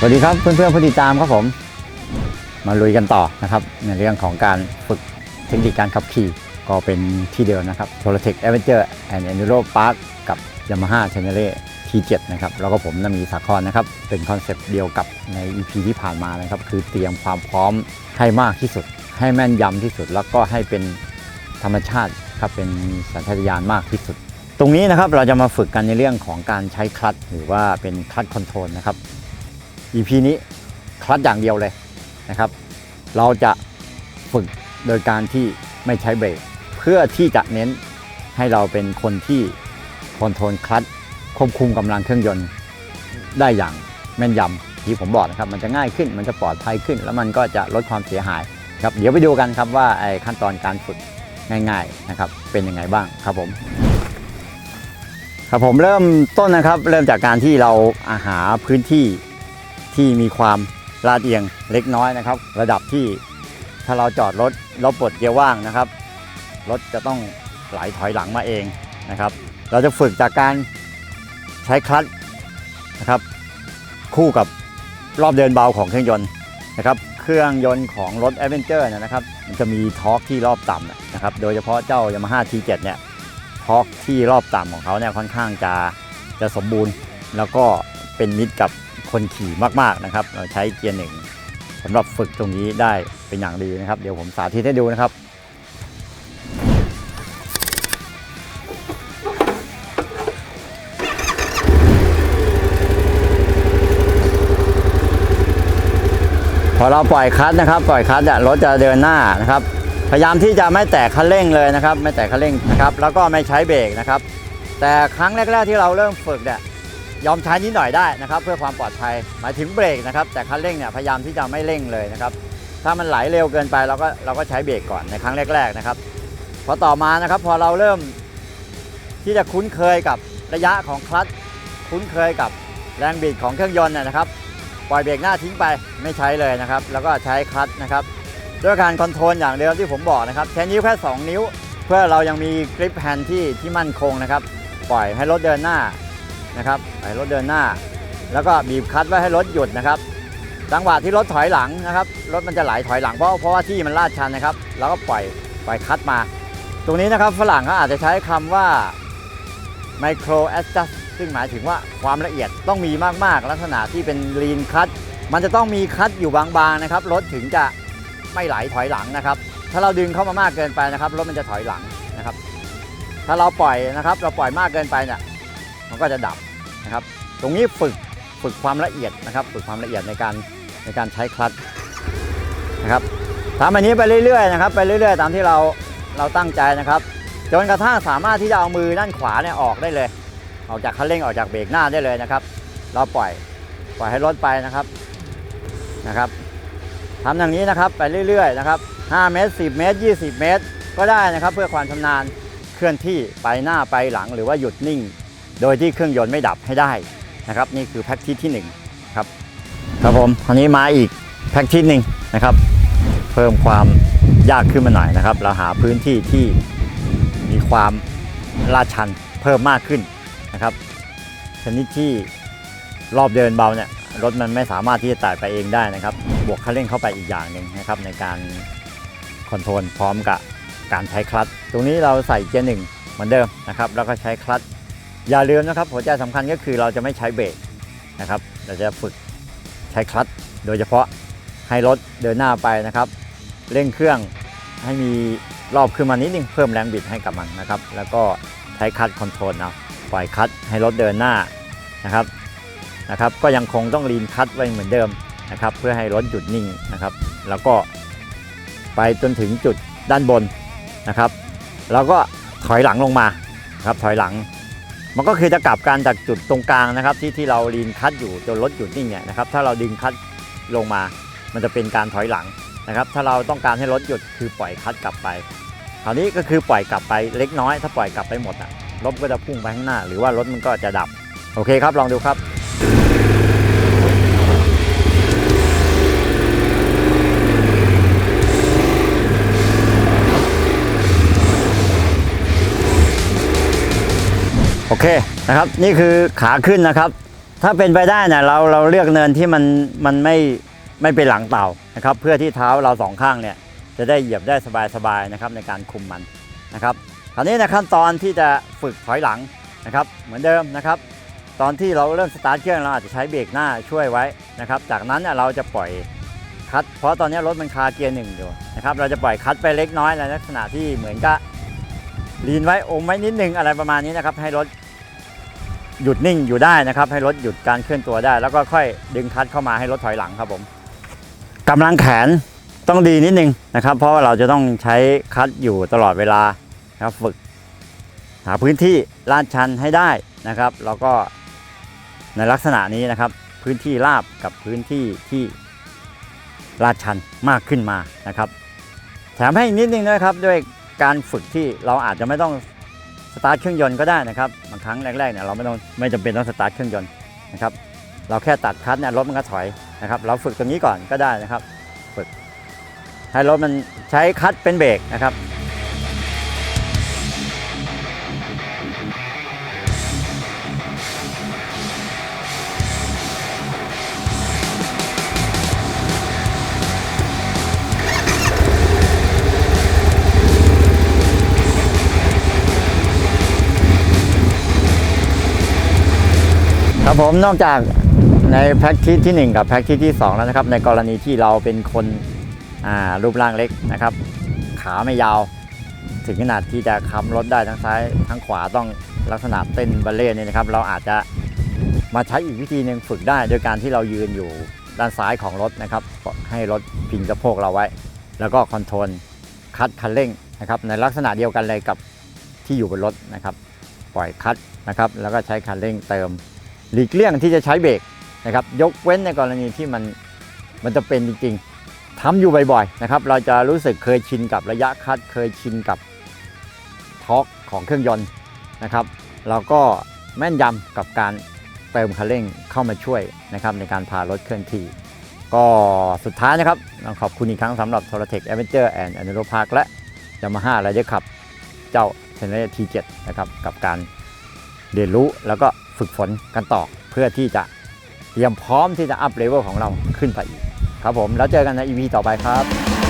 สวัสดีครับเพื่อนๆผู้ติดตามครับผม มาลุยกันต่อนะครับ ในเรื่องของการฝึกเทคนิคการขับขี่ก็เป็นที่เดิมนะครับโทรเทคแอเวนเจอร์แอนด์แอนดูโรพาร์คกับ Yamaha c h a n n e l e T7 นะครับแล้วก็ผมนมีสาครนะครับ เป็นคอนเซปต์เดียวกับใน EP ที่ผ่านมานะครับ คือเตรียมความพร้อมให้มากที่สุด ให้แม่นยำที่สุด แล้วก็ให้เป็นธรรมชาติครับเป็นสัญชาตญาณมากที่สุด ตรงนี้นะครับเราจะมาฝึกกันในเรื่องของการใช้คลัตช์หรือว่าเป็นคลัตช์คอนโทรลนะครับ EP นี้คลัตช์อย่างเดียวเลยนะครับ เราจะฝึกโดยการที่ไม่ใช้เบรกเพื่อที่จะเน้นให้เราเป็นคนที่คอนโทรลคลัตช์ควบคุมกำลังเครื่องยนต์ได้อย่างแม่นยำที่ผมบอกนะครับมันจะง่ายขึ้นมันจะปลอดภัยขึ้น แล้วมันก็จะลดความเสียหายครับเดี๋ยวไปดูกันครับว่าไอ้ขั้นตอนการฝึกง่ายๆนะครับเป็นยังไงบ้างครับผม ครับผมเริ่มต้นนะครับ เริ่มจากการที่เราอาหาพื้นที่ ที่มีความลาดเอียงเล็กน้อยนะครับ ระดับที่ถ้าเราจอดรถเราปลดเกียร์ว่างนะครับรถจะต้องไหลถอยหลังมาเองนะครับ เราจะฝึกจากการใช้คลัตช์นะครับ คู่กับรอบเดินเบาของเครื่องยนต์นะครับ เครื่องยนต์ของรถ a d v e n t u r e เนี่ยนะครับ มันจะมีทอร์กที่รอบต่ำนะครับ โดยเฉพาะเจ้า Yamaha T7 เนี่ยทอร์กที่รอบต่ำของเขาเนี่ยค่อนข้างจะจะสมบูรณ์ แล้วก็ เป็นมิตรกับคนขี่มากๆนะครับเราใช้เกียร์หนึ่งสำหรับฝึกตรงนี้ได้เป็นอย่างดีนะครับ เดี๋ยวผมสาธิตให้ดูนะครับพอเราปล่อยคลัตช์นะครับ ปล่อยคลัตช์เนี่ยรถจะเดินหน้านะครับ พยายามที่จะไม่แตะคันเร่งเลยนะครับ ไม่แตะคันเร่งนะครับ แล้วก็ไม่ใช้เบรกนะครับ แต่ครั้งแรก ๆ ที่เราเริ่มฝึกเนี่ย ยอมใช้นิดหน่อยได้นะครับ เพื่อความปลอดภัยหมายถึงเบรกนะครับ แต่คันเร่งเนี่ยพยายามที่จะไม่เร่งเลยนะครับ ถ้ามันไหลเร็วเกินไปเราก็เราก็ใช้เบรกก่อนในครั้งแรก ๆนะครับ พอต่อมานะครับพอเราเริ่มที่จะคุ้นเคยกับระยะของคลัตช์คุ้นเคยกับแรงบิดของเครื่องยนต์เนยนะครับปล่อยเบรกหน้าทิ้งไปไม่ใช้เลยนะครับ แล้วก็ใช้คลัตช์นะครับด้วยการคอนโทรลอย่างเดิมที่ผมบอกนะครับใช้นิ้วแค่ 2 นิ้ว เพื่อเรายังมีกริปแฮนด์ที่ที่มั่นคงนะครับ ปล่อยให้รถเดินหน้า นะครับปล่อยให้รถเดินหน้า แล้วก็บีบคลัตช์ไว้ให้รถหยุดนะครับ จังหวะที่รถถอยหลังนะครับ รถมันจะไหลถอยหลังเพราะเพราะว่าที่มันลาดชันนะครับ แล้วก็ปล่อยปล่อยคลัตช์มา ตรงนี้นะครับฝรั่งเขาอาจจะใช้คำว่า micro adjust ซึ่งหมายถึงว่าความละเอียดต้องมีมากๆ ลักษณะที่เป็น lean cut มันจะต้องมีคัดอยู่บางๆนะครับรถถึงจะไม่ไหลถอยหลังนะครับ ถ้าเราดึงเข้ามามากเกินไปนะครับรถมันจะถอยหลังนะครับ ถ้าเราปล่อยนะครับ เราปล่อยมากเกินไปเนี่ยมันก็จะดับ นะครับ ตรงนี้ฝึกฝึกความละเอียดนะครับ ฝึกความละเอียดในการในการใช้คลัตช์นะครับทำอันนี้ไปเรื่อยๆนะครับ ไปเรื่อยๆ ตามที่เราเราตั้งใจนะครับจนกระทั่งสามารถที่จะเอามือด้านขวาเนี่ยออกได้เลย ออกจากคันเร่งออกจากเบรกหน้าได้เลยนะครับ เราปล่อยปล่อยให้รถไปนะครับนะครับทำอย่างนี้นะครับไปเรื่อยๆนะครับ5เมตร10 เมตร 20 เมตร ก็ได้นะครับ เพื่อความชำนาญเคลื่อนที่ไปหน้าไปหลังหรือว่าหยุดนิ่ง โดยที่เครื่องยนต์ไม่ดับให้ได้นะครับ นี่คือแพ็กที่ที่1ครับครับผมคราวนี้มาอีกแพ็กที่หนึ่งนะครับ เพิ่มความยากขึ้นมาหน่อยนะครับ เราหาพื้นที่ที่มีความลาดชันเพิ่มมากขึ้นนะครับชนิดที่รอบเดินเบาเนี่ยรถมันไม่สามารถที่จะไต่ไปเองได้นะครับ บวกคันเร่งเข้าไปอีกอย่างหนึ่งนะครับในการคอนโทรลพร้อมกับการใช้คลัตช์ตรงนี้เราใส่เกียร์หนึ่งเหมือนเดิมนะครับ แล้วก็ใช้คลัตช์ อย่าลืมนะครับหัวใจสำคัญก็คือเราจะไม่ใช้เบรกนะครับเราจะฝึกใช้คลัตช์โดยเฉพาะให้รถเดินหน้าไปนะครับ เร่งเครื่องให้มีรอบขึ้นมานิดนึงเพิ่มแรงบิดให้กับมันนะครับ แล้วก็ใช้คัตคอนโทรลเอาปล่อยคัตให้รถเดินหน้านะครับนะครับ ก็ยังคงต้องลีนคัตไว้เหมือนเดิมนะครับ เพื่อให้รถหยุดนิ่งนะครับ แล้วก็ไปจนถึงจุดด้านบนนะครับ แล้วก็ถอยหลังลงมาครับถอยหลัง มันก็คือจะกลับกันจากจุดตรงกลางนะครับ ที่ที่เราลีนคลัตช์อยู่จนรถหยุดนิ่งเนี่ยนะครับถ้าเราดึงคลัตช์ลงมา มันจะเป็นการถอยหลังนะครับ ถ้าเราต้องการให้รถหยุดคือปล่อยคลัตช์กลับไปคราวนี้ก็คือปล่อยกลับไปเล็กน้อย ถ้าปล่อยกลับไปหมดอะรถก็จะพุ่งไปข้างหน้า หรือว่ารถมันก็จะดับ โอเคครับลองดูครับ เคนะครับนี่คือขาขึ้นนะครับ ถ้าเป็นไปได้เนี่ยเราเราเลือกเนินที่มันมันไม่ไม่เป็นหลังเต่านะครับ เพื่อที่เท้าเราสองข้างเนี่ยจะได้เหยียบได้สบายๆนะครับในการคุมมันนะครับคราวนี้ในขั้นตอนที่จะฝึกถอยหลังนะครับ เหมือนเดิมนะครับ ตอนที่เราเริ่มสตาร์ทเครื่องเราอาจจะใช้เบรกหน้าช่วยไว้นะครับ จากนั้นเนี่ยเราจะปล่อยคัดเพราะตอนนี้รถมันคาเกียร์หนึ่งอยู่นะครับเราจะปล่อยคัดไปเล็กน้อยในลักษณะที่เหมือนกับลีนไว้อมไว้นิดนึงอะไรประมาณนี้นะครับให้รถ หยุดนิ่งอยู่ได้นะครับ ให้รถหยุดการเคลื่อนตัวได้ แล้วก็ค่อยดึงคัดเข้ามาให้รถถอยหลังครับผมกำลังแขนต้องดีนิดนึงนะครับ เพราะว่าเราจะต้องใช้คัดอยู่ตลอดเวลานะครับฝึก หาพื้นที่ลาดชันให้ได้นะครับ แล้วก็ในลักษณะนี้นะครับ พื้นที่ราบกับพื้นที่ที่ลาดชันมากขึ้นมานะครับ แถมให้นิดนึงนะครับด้วยการฝึกที่เราอาจจะไม่ต้อง สตาร์ทเครื่องยนต์ก็ได้นะครับบางครั้งแรกๆเนี่ยเราไม่ต้องไม่จำเป็นต้องสตาร์ทเครื่องยนต์นะครับเราแค่ตัดคลัตช์เนี่ยรถมันก็ถอยนะครับเราฝึกตรงนี้ก่อนก็ได้นะครับฝึกให้รถมันใช้คลัตช์เป็นเบรกนะครับ ครับผมนอกจากในแพ็กที่ที่ 1 กับแพ็กที่ที่ 2 แล้วนะครับ ในกรณีที่เราเป็นคนรูปร่างเล็กนะครับ ขาไม่ยาว ถึงขนาดที่จะค้ำรถได้ทั้งซ้ายทั้งขวาต้องลักษณะเต้นบัลเล่ต์เนี่ยนะครับ เราอาจจะมาใช้อีกวิธีหนึ่งฝึกได้ โดยการที่เรายืนอยู่ด้านซ้ายของรถนะครับ ให้รถพิงสะโพกเราไว้ แล้วก็คอนโทรลคัดคันเร่งนะครับในลักษณะเดียวกันเลยกับที่อยู่บนรถนะครับ ปล่อยคัดนะครับ แล้วก็ใช้คันเร่งเติม หลีกเลี่ยงที่จะใช้เบรกนะครับยกเว้นในกรณีที่มันมันจะเป็นจริงๆทำอยู่บ่อยๆนะครับเราจะรู้สึกเคยชินกับระยะคัดเคยชินกับทอร์กของเครื่องยนต์นะครับ เราก็แม่นยำกับการเติมคันเร่งเข้ามาช่วยนะครับในการพารถเคลื่อนที่ ก็สุดท้ายนะครับต้องขอบคุณอีกครั้งสำหรับ t o r a t e c Adventure and a n u r o Park และ Yamaha r i d e r Cup เจ้า t e n e r T7 นะครับกับการเรียนรู้แล้วก็ ฝึกฝนกันต่อเพื่อที่จะเตรียมพร้อมที่จะอัพเลเวลของเราขึ้นไปอีกครับผมแล้วเจอกันใน EP ต่อไปครับ